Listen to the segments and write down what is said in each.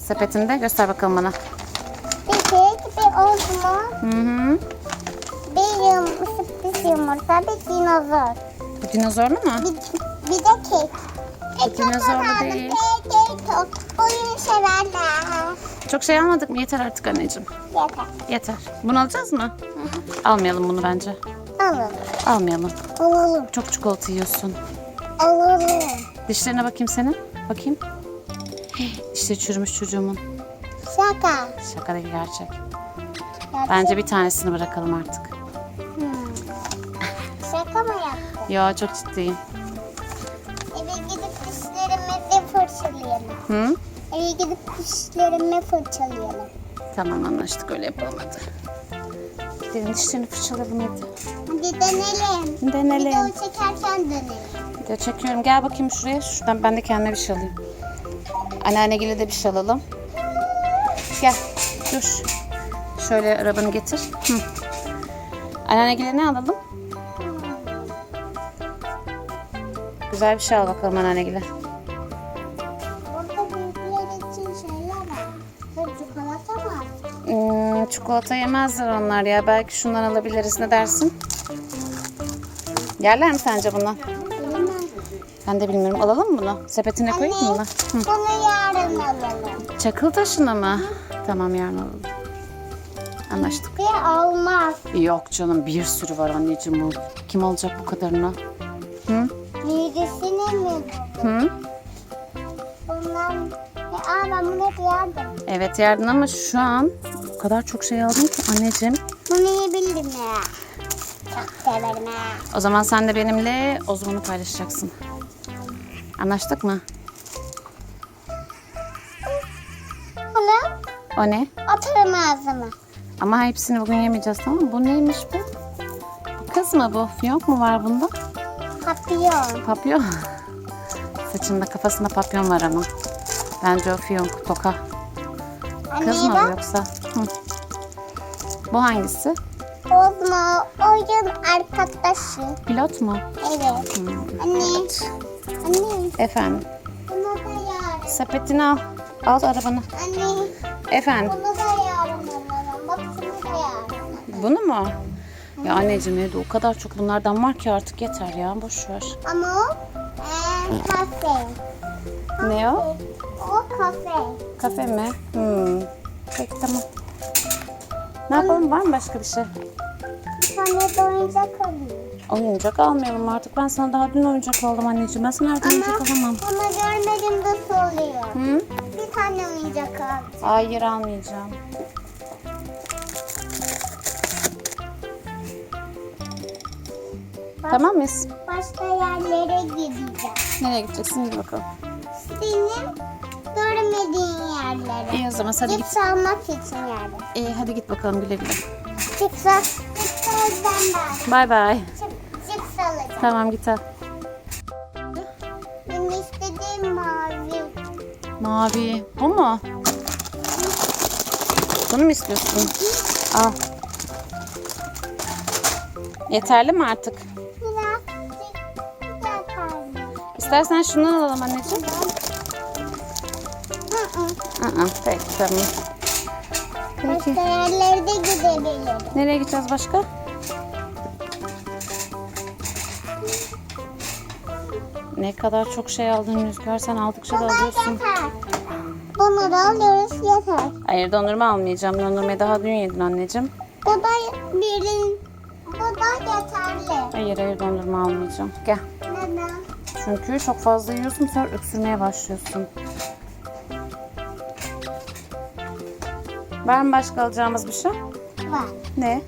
Sepetinde göster bakalım bana. Bir kek, bir olma, Hı hı. bir yum, sürpriz yumurta, bir dinozor. Bu dinozorlu mu? Bir, bir de kek. Bu dinozorlu değil. Kek, kek, çok. Oyun severler. Çok şey almadık mı? Yeter artık anneciğim. Yeter. Yeter. Bunu alacağız mı? Almayalım bunu bence. Alalım. Almayalım. Alalım. Çok çikolata yiyorsun. Alalım. Dişlerine bakayım senin. Bakayım. Dişleri çürümüş çocuğumun. Şaka. Şaka değil gerçek. Ya, Bence bir tanesini bırakalım artık. Hmm. Şaka mı yaptın? Ya çok ciddiyim. Eve gidip dişlerimizi fırçalayalım. Hı? Eve gidip dişlerimi fırçalayalım. Tamam anlaştık öyle yapalım hadi. Gidelim dişlerini fırçalayalım hadi. Hadi deneyelim. Deneyelim. Video çekerken deneyelim. Video çekiyorum. Gel bakayım şuraya. Şuradan ben de kendime bir şey alayım. Anneannegile de bir şey alalım. Gel. Dur. Şöyle arabanı getir. Hı. Anneannegile ne alalım? Güzel bir şey al bakalım anneannegile. Hmm, çikolata yemezler onlar ya. Belki şundan alabiliriz. Ne dersin? Yerler mi sence bundan? Ben de bilmiyorum. Alalım mı bunu? Sepetine koyayım mı bunu? Anne, Hı. bunu yarın alalım. Çakıl taşına mı? Tamam yarın alalım. Anlaştık. Bir olmaz. Yok canım bir sürü var anneciğim bu. Kim alacak bu kadarını? Hı? Birisini mi? Hı? Bundan... Aa ben bunu hep yardım. Evet yerdin ama şu an o kadar çok şey aldım ki anneciğim. Bunu yiyebildim ya. Çok severim ha. O zaman sen de benimle Ozman'ı paylaşacaksın. Anlaştık mı? Bunu O ne? atarım ağzıma. Ama hepsini bugün yemeyeceğiz tamam mı? Bu neymiş bu? Kız mı bu? Fiyonk mu var bunda? Papyon. Papyon. Saçında kafasında papyon var ama. Bence o fiyonk toka. Kız mı bu bak. yoksa? Hı. Bu hangisi? Ozma oyun arkadaşı. Pilot mu? Evet. Anne. Anne. Efendim. Bunu da yarın. Sepetini al. Al arabanı. Anne. Efendim. Bunu da yarın alalım. Bak şunu da yarın. Bunu mu? Ya anneciğim evde o kadar çok bunlardan var ki artık yeter ya. Boş ver. Ama o ee, kafe. Ne o? O kafe. Kafe mi? Hmm. Peki tamam. Ne yapalım? Var mı başka bir şey? Bir tane de oyuncak alayım. Oyuncak almayalım artık. Ben sana daha dün oyuncak aldım anneciğim. Ben sana her oyuncak alamam. Ama görmedim nasıl oluyor. Hı? Bir tane oyuncak al. Hayır almayacağım. Tamam mıyız? Başka yerlere gideceğim. Nereye gideceksin? Gir bakalım. Senin görmediğin yerlere. İyi o zaman hadi git. Cips almak için yani. İyi hadi git bakalım güle güle. Cips al. Cips al benden. Bay bay. Cips. Tamam git al. Benim istediğim mavi. Mavi. Bu mu? Bunu mu istiyorsun? Al. Yeterli mi artık? İstersen şundan alalım anneciğim. Hı hı. Aa, peki tamam. Başka yerlere de gidebilirim. Nereye gideceğiz başka? Ne kadar çok şey aldın Rüzgar. Sen aldıkça da alıyorsun. Bunu da alıyoruz yeter. Hayır dondurma almayacağım. Dondurmayı daha dün yedin anneciğim. Bu da birin. Bu da yeterli. Hayır hayır dondurma almayacağım. Gel. Neden? Çünkü çok fazla yiyorsun sonra öksürmeye başlıyorsun. Var mı başka alacağımız bir şey? Var. Ne?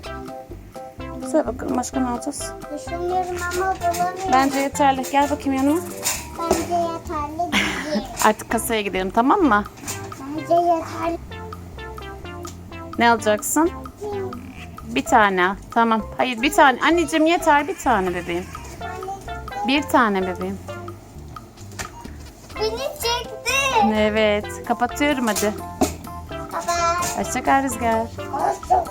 Bakalım başka ne alacağız? Düşünüyorum ama bulamıyorum. Bence yeterli. Gel bakayım yanıma. Bence yeterli değil. Artık kasaya gidelim tamam mı? Bence yeterli. Ne alacaksın? Bir tane. Tamam. Hayır bir tane. Anneciğim yeter bir tane bebeğim. Bir tane bebeğim. Beni çekti. Evet. Kapatıyorum hadi. Baba. Hoşça kal Rüzgar. Olsun.